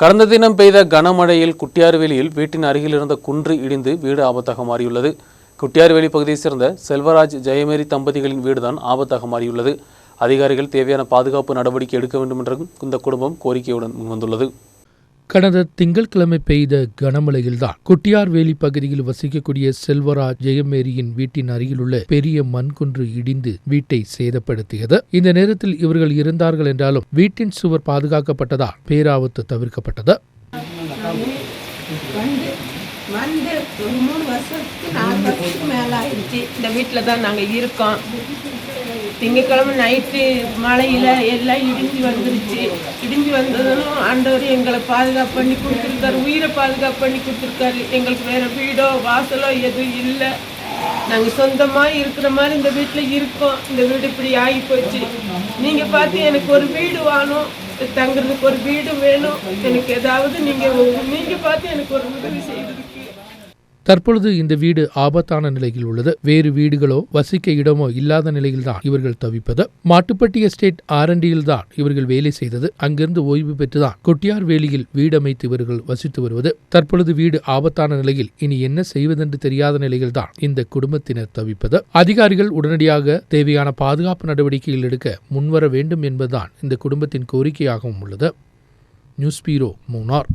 கடந்த தினம் பெய்த கனமழையில் குட்டியார்வேலியில் வீட்டின் அருகில் இருந்த குன்று இடிந்து வீடு ஆபத்தாக மாறியுள்ளது. குட்டியார்வேலி பகுதியைச் சேர்ந்த செல்வராஜ் ஜெயமேரி தம்பதிகளின் வீடுதான் ஆபத்தாக மாறியுள்ளது. அதிகாரிகள் தேவையான பாதுகாப்பு நடவடிக்கை எடுக்க வேண்டும் என்றும் இந்த குடும்பம் கோரிக்கையுடன் முன்வந்துள்ளது. கடந்த திங்கட்கிழமை பெய்த கனமழையில்தான் குட்டியார்வேலி பகுதியில் வசிக்கக்கூடிய செல்வராஜ் ஜெயமேரியின் வீட்டின் அருகிலுள்ள பெரிய மண்குன்று இடிந்து வீட்டை சேதப்படுத்தியது. இந்த நேரத்தில் இவர்கள் இருந்தார்கள் என்றாலும் வீட்டின் சுவர் பாதுகாக்கப்பட்டதால் பேராபத்து தவிர்க்கப்பட்டது. வந்து வந்து ஒரு மூணு வருஷத்துக்கு நாலு வருஷத்துக்கு மேலே ஆயிடுச்சு இந்த வீட்டில் தான் நாங்கள் இருக்கோம். திங்கக்கிழமை நைட்டு மழையில் எல்லாம் இடிஞ்சு வந்துருச்சு. இடிஞ்சு வந்ததும் ஆண்டவர் எங்களை பாதுகாப்பு பண்ணி கொடுத்துருக்காரு. உயிரை பாதுகாப்பு பண்ணி கொடுத்துருக்காரு. எங்களுக்கு வேறு வீடோ வாசலோ எதுவும் இல்லை. நாங்கள் சொந்தமாக இருக்கிற மாதிரி இந்த வீட்டில் இருக்கோம். இந்த வீடு இப்படி ஆகி போச்சு. நீங்கள் பார்த்து எனக்கு ஒரு வீடு வேணும். தங்குறதுக்கு ஒரு வீடு வேணும். எனக்கு ஏதாவது நீங்கள் நீங்கள் பார்த்து எனக்கு ஒரு உதவி செய்யறதுக்கு தற்பொழுது இந்த வீடு ஆபத்தான நிலையில் உள்ளது. வேறு வீடுகளோ வசிக்க இடமோ இல்லாத நிலையில்தான் இவர்கள் தவிப்பது. மாட்டுப்பட்டி எஸ்டேட் ஆரண்டியில் தான் இவர்கள் வேலை செய்தது. அங்கிருந்து ஓய்வு பெற்றுதான் கொட்டியார் வேலியில் வீடு அமைத்து இவர்கள் வசித்து வருவது. தற்பொழுது வீடு ஆபத்தான நிலையில் இனி என்ன செய்வதென்று தெரியாத நிலையில் தான் இந்த குடும்பத்தினர் தவிப்பது. அதிகாரிகள் உடனடியாக தேவையான பாதுகாப்பு நடவடிக்கைகள் எடுக்க முன்வர வேண்டும் என்பதுதான் இந்த குடும்பத்தின் கோரிக்கையாகவும் உள்ளது. News bureau Munnar.